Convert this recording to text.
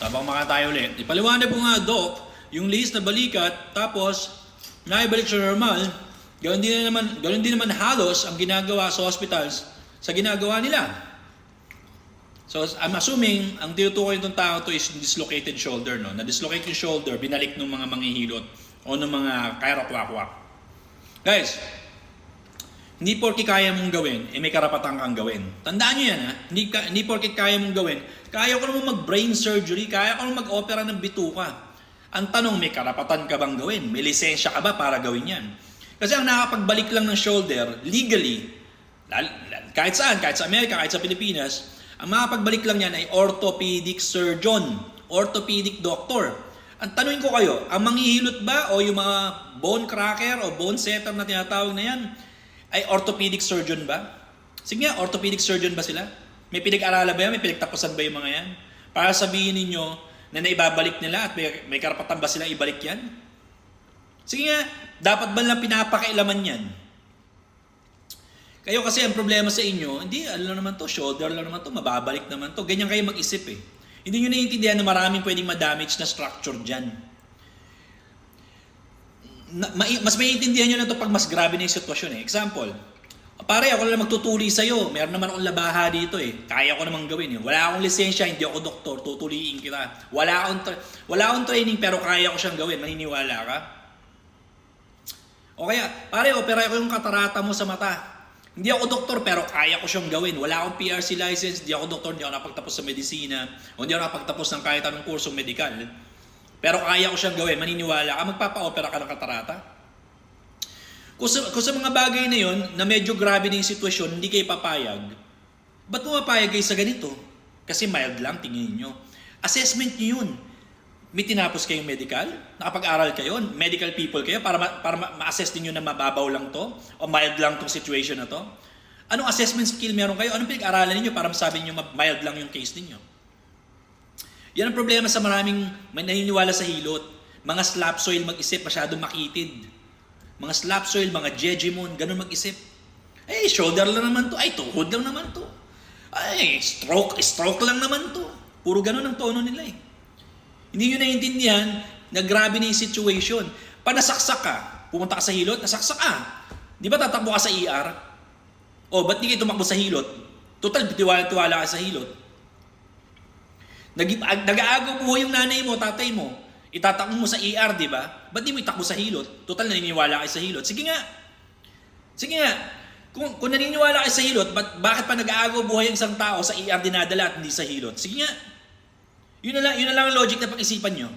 Tabang maka tayo ulit. Ipaliwanag ko nga, Doc, yung list na balikat, tapos naibalik sa normal, ganoon din naman, ganoon din naman halos ang ginagawa sa hospitals sa ginagawa nila. So I'm assuming ang tinutukoy nitong tao to is dislocated shoulder, no? Na dislocated shoulder, binalik ng mga manghihilot o ng mga chiropractor. Guys, hindi porke kaya mong gawin, eh may karapatan kang gawin. Tandaan nyo yan ha, hindi, ka, hindi porke kaya mong gawin, kaya ko naman mag-brain surgery, kaya ko naman mag-opera ng bituka. Ang tanong, may karapatan ka bang gawin? May lisensya ka ba para gawin yan? Kasi ang nakapagbalik lang ng shoulder, legally, kahit saan, kahit sa Amerika, kahit sa Pilipinas, ang makapagbalik lang yan ay orthopedic surgeon, orthopedic doctor. Ang tanongin ko kayo, ang manghihilot ba o yung mga bone cracker o bone setter na tinatawag na yan, ay orthopedic surgeon ba? Sige nga, orthopedic surgeon ba sila? May pinag-aralan ba yan? May pinagtapusan ba yung mga yan? Para sabihin ninyo na naibabalik nila at may, may karapatan ba silang ibalik yan? Sige nga, dapat ba lang pinapakailaman yan? Kayo kasi ang problema sa inyo, hindi, ano lang naman to, shoulder lang naman to, mababalik naman to. Ganyan kayo mag-isip eh. Hindi nyo naiintindihan na maraming pwedeng ma-damage na structure dyan. Na, ma- mas maiintindihan nyo na to pag mas grabe na yung sitwasyon eh. Example, pare ako lang magtutuli sa'yo, meron naman akong labaha dito eh. Kaya ko namang gawin eh. Wala akong lisensya, hindi ako doktor, tutuliin kita. Wala akong, tra- wala akong training pero kaya ko siyang gawin. Maniniwala ka? O kaya, pare, opera ko yung katarata mo sa mata. Hindi ako doktor pero kaya ko siyang gawin. Wala akong PRC license, hindi ako doktor, hindi ako napagtapos sa medisina, o hindi ako napagtapos ng kahit anong kursong medikal. Pero kaya ko siyang gawin, maniniwala ka, magpapa-opera ka ng katarata. Kung sa, kung sa mga bagay na yon na medyo grabe na yung sitwasyon, hindi kayo papayag, ba't pumapayag kayo sa ganito? Kasi mild lang, tingin nyo. Assessment nyo yun. May tinapos kayong medical? Nakapag-aral kayo? Medical people kayo para, ma- para ma- ma-assess ninyo na mababaw lang to? O mild lang tong situation na to? Anong assessment skill meron kayo? Anong pinag-aralan ninyo para masabi ninyo ma- mild lang yung case ninyo? Yan ang problema sa maraming may naniniwala sa hilot. Mga slap soil mag-isip, masyadong makitid. Mga slap soil, mga jejemon, ganun mag-isip. Eh, shoulder lang naman to. Ay, tuhod lang naman to. Ay, stroke, stroke lang naman to. Puro ganun ang tono nila eh. Hindi nyo naiintindihan na grabe na yung situation. Pa nasaksak ka, pumunta ka sa hilot, nasaksak ka. Di ba tatakbo ka sa ER? O, ba't di kayo tumakbo sa hilot? Total, tiwala-tiwala ka sa hilot. Nag, ag- nag-aagaw buhay yung nanay mo, tatay mo. Itatakbo mo sa ER, di ba? Ba't di mo itakbo sa hilot? Total, naniniwala kayo sa hilot. Sige nga. Sige nga. Kung, kung naniniwala kayo sa hilot, ba't, bakit pa nag-aagaw buhay ang isang tao sa ER dinadala at hindi sa hilot? Sige nga. Yun na lang, yun na lang ang logic na pag-isipan nyo.